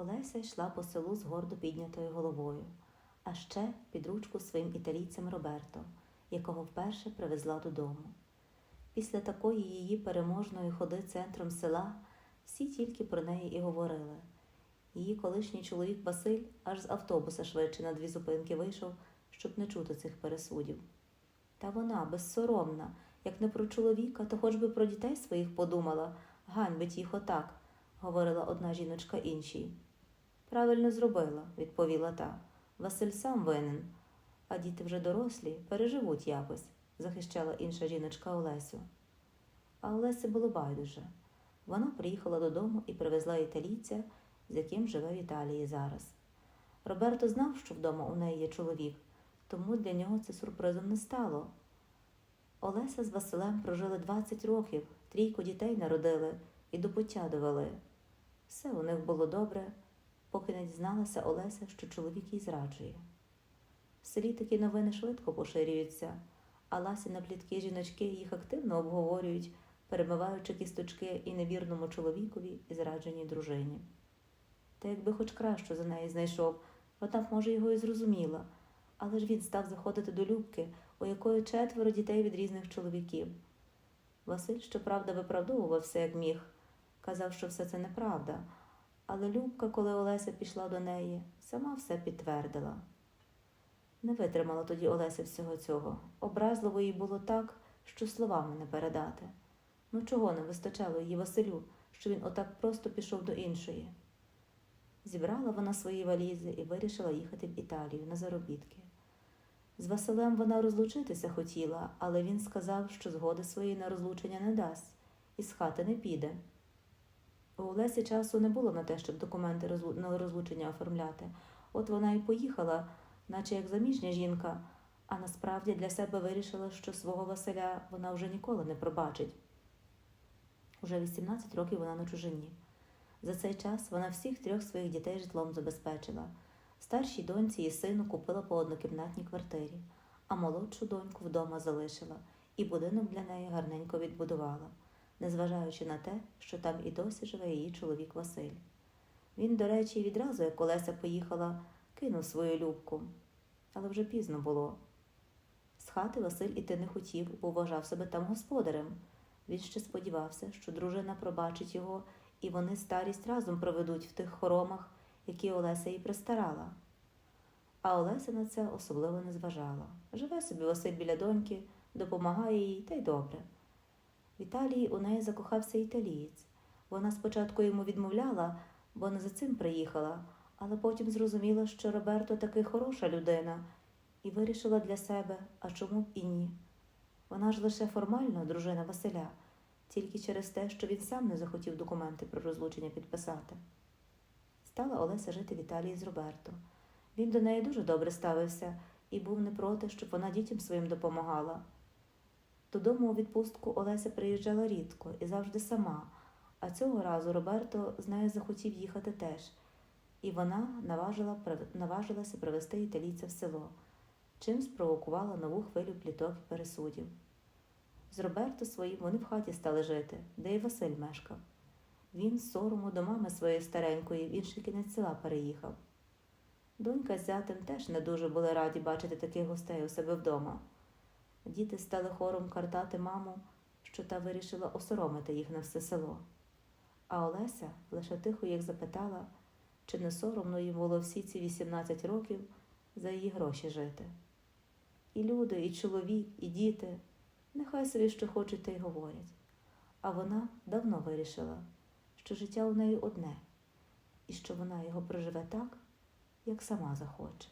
Олеся йшла по селу з гордо піднятою головою, а ще під ручку своїм італійцем Роберто, якого вперше привезла додому. Після такої її переможної ходи центром села всі тільки про неї і говорили. Її колишній чоловік Василь аж з автобуса швидше на дві зупинки вийшов, щоб не чути цих пересудів. Та вона безсоромна, як не про чоловіка, то хоч би про дітей своїх подумала, ганьбить їх отак, говорила одна жіночка іншій. Правильно зробила, відповіла та. Василь сам винен, а діти вже дорослі, переживуть якось, захищала інша жіночка Олесю. А Олесі було байдуже. Вона приїхала додому і привезла італійця, з яким живе в Італії зараз. Роберто знав, що вдома у неї є чоловік, тому для нього це сюрпризом не стало. Олеся з Василем прожили 20 років, трійко дітей народили і до пуття довели. Все у них було добре, поки не дізналася Олеся, що чоловік їй зраджує. В селі такі новини швидко поширюються, а ласі плітки жіночки їх активно обговорюють, перемиваючи кісточки і невірному чоловікові і зрадженій дружині. Та якби хоч краще за неї знайшов, вона б, може, його і зрозуміла, але ж він став заходити до Любки, у якої четверо дітей від різних чоловіків. Василь, щоправда, виправдовувався, як міг, казав, що все це неправда, але Любка, коли Олеся пішла до неї, сама все підтвердила. Не витримала тоді Олеся всього цього. Образливо їй було так, що словами не передати. Ну чого не вистачало її Василю, що він отак просто пішов до іншої. Зібрала вона свої валізи і вирішила їхати в Італію на заробітки. З Василем вона розлучитися хотіла, але він сказав, що згоди своєї на розлучення не дасть і з хати не піде. У Олесі часу не було на те, щоб документи на розлучення оформляти. От вона і поїхала, наче як заміжня жінка, а насправді для себе вирішила, що свого Василя вона вже ніколи не пробачить. Уже 18 років вона на чужині. За цей час вона всіх трьох своїх дітей житлом забезпечила. Старшій доньці і сину купила по однокімнатній квартирі, а молодшу доньку вдома залишила і будинок для неї гарненько відбудувала, незважаючи на те, що там і досі живе її чоловік Василь. Він, до речі, відразу, як Олеся поїхала, кинув свою любку, але вже пізно було. З хати Василь іти не хотів, бо вважав себе там господарем. Він ще сподівався, що дружина пробачить його, і вони старість разом проведуть в тих хоромах, які Олеся їй пристарала. А Олеся на це особливо не зважала. Живе собі Василь біля доньки, допомагає їй, та й добре. В Італії у неї закохався італієць. Вона спочатку йому відмовляла, бо не за цим приїхала, але потім зрозуміла, що Роберто таки хороша людина, і вирішила для себе, а чому б і ні. Вона ж лише формально дружина Василя, тільки через те, що він сам не захотів документи про розлучення підписати. Стала Олеся жити в Італії з Роберто. Він до неї дуже добре ставився і був не проти, щоб вона дітям своїм допомагала. Додому у відпустку Олеся приїжджала рідко і завжди сама, а цього разу Роберто з нею захотів їхати теж, і вона наважила, наважилася привезти італійця в село, чим спровокувала нову хвилю пліток і пересудів. З Роберто своїм вони в хаті стали жити, де і Василь мешкав. Він з сорому до мами своєї старенької в інший кінець села переїхав. Донька з зятем теж не дуже були раді бачити таких гостей у себе вдома. Діти стали хором картати маму, що та вирішила осоромити їх на все село. А Олеся лише тихо їх запитала, чи не соромно їм було всі ці 18 років за її гроші жити. І люди, і чоловік, і діти, нехай собі що хочуть, та й говорять. А вона давно вирішила, що життя у неї одне, і що вона його проживе так, як сама захоче.